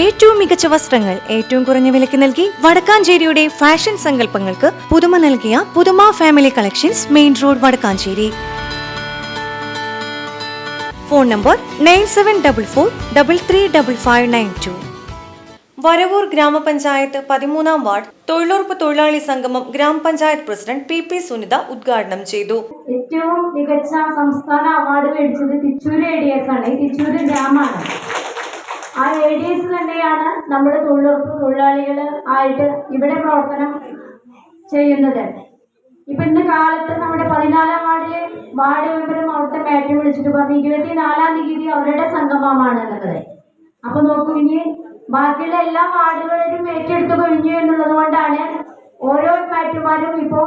ഏറ്റവും മികച്ച വസ്ത്രങ്ങൾ ഏറ്റവും കുറഞ്ഞ വിലയ്ക്ക് നൽകി വടക്കാഞ്ചേരിയുടെ ഫാഷൻ സങ്കല്പങ്ങൾക്ക് പുതുമ നൽകിയ പുതുമ family collections main road Vadakkanchery. Phone number nine seven double four double three double five nine two Varavoor ഗ്രാമപഞ്ചായത്ത് പതിമൂന്നാം വാർഡ് തൊഴിലുറപ്പ് തൊഴിലാളി സംഗമം ഗ്രാമപഞ്ചായത്ത് പ്രസിഡന്റ് പി പി സുനിത ഉദ്ഘാടനം ചെയ്തു. ഏറ്റവും മികച്ച സംസ്ഥാന അവാർഡ് മേടിച്ചത് തിച്ചൂര് എ ഡി എസ് ആണ്. തിച്ചൂര് ഗ്രാമമാണ്. എസ് നമ്മൾ തൊഴിലുറപ്പ് തൊഴിലാളികൾ ആയിട്ട് ഇവിടെ പ്രവർത്തനം ചെയ്യുന്നത്. ഇപ്പൊ ഇന്ന് കാലത്ത് നമ്മുടെ പതിനാലാം വാർഡിലെ വാർഡ് മെമ്പറും അവിടുത്തെ മാറ്റി വിളിച്ചിട്ട് പറഞ്ഞു ഇരുപത്തിനാലാം തീയതി അവരുടെ സംഗമമാണ് എന്നുള്ളത്. അപ്പൊ നോക്കൂ ഇനി ബാക്കിയുള്ള എല്ലാ വാർഡുകളിലും ഏറ്റെടുത്തു കഴിഞ്ഞു എന്നുള്ളത് കൊണ്ടാണ് ഓരോ മാറ്റുമാരും ഇപ്പോ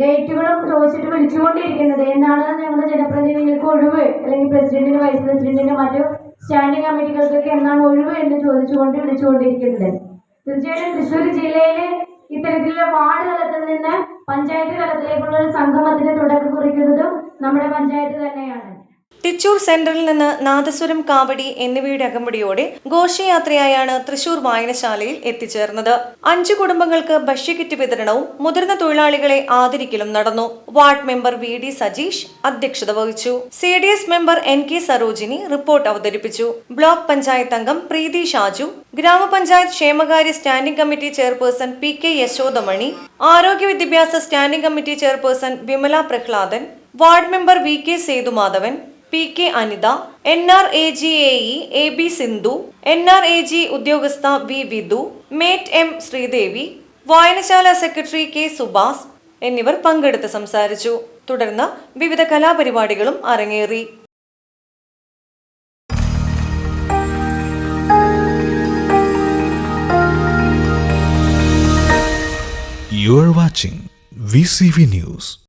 ഡേറ്റുകളും ചോദിച്ചിട്ട് വിളിച്ചുകൊണ്ടിരിക്കുന്നത്. എന്നാണ് ഞങ്ങളുടെ ജനപ്രതിനിധികൾക്ക് ഒഴിവ്. അല്ലെങ്കിൽ പ്രസിഡന്റിന് വൈസ് പ്രസിഡന്റിന് മറ്റു സ്റ്റാൻഡിംഗ് കമ്മിറ്റികൾക്കൊക്കെ എന്നാണ് ഒഴിവ് എന്ന് ചോദിച്ചുകൊണ്ട് വിളിച്ചുകൊണ്ടിരിക്കുന്നത്. തീർച്ചയായിട്ടും തൃശ്ശൂർ ജില്ലയിലെ ഇത്തരത്തിലുള്ള വാർഡ് തലത്തിൽ നിന്ന് പഞ്ചായത്ത് തലത്തിലേക്കുള്ള ഒരു സംഗമത്തിന് തുടക്കം കുറിക്കുന്നതും നമ്മുടെ പഞ്ചായത്ത് തന്നെയാണ്. തിച്ചൂർ സെന്ററിൽ നിന്ന് നാദസ്വരം കാവടി എന്നിവയുടെ അകമ്പടിയോടെ ഘോഷയാത്രയായാണ് തൃശൂർ വായനശാലയിൽ എത്തിച്ചേർന്നത്. അഞ്ചു കുടുംബങ്ങൾക്ക് ഭക്ഷ്യക്കിറ്റ് വിതരണവും മുതിർന്ന തൊഴിലാളികളെ ആദരിക്കലും നടന്നു. Ward member V D Sajeesh അധ്യക്ഷത വഹിച്ചു. C D S member N K Sarojini report അവതരിപ്പിച്ചു. ബ്ലോക്ക് പഞ്ചായത്ത് അംഗം പ്രീതി ഷാജു ഗ്രാമപഞ്ചായത്ത് ക്ഷേമകാര്യ standing committee chairperson P K Yashodamani ആരോഗ്യ വിദ്യാഭ്യാസ standing committee chairperson Vimala Prahladan ward member V K Sethumadhavan P K Anitha N R E G A E A B Sindhu N R E G ഉദ്യോഗസ്ഥ V Vidhu mate M Sreedevi വായനശാല secretary K Subhas എന്നിവർ പങ്കെടുത്ത് സംസാരിച്ചു തുടർന്ന് വിവിധ കലാപരിപാടികളും അരങ്ങേറി You are watching VCV News.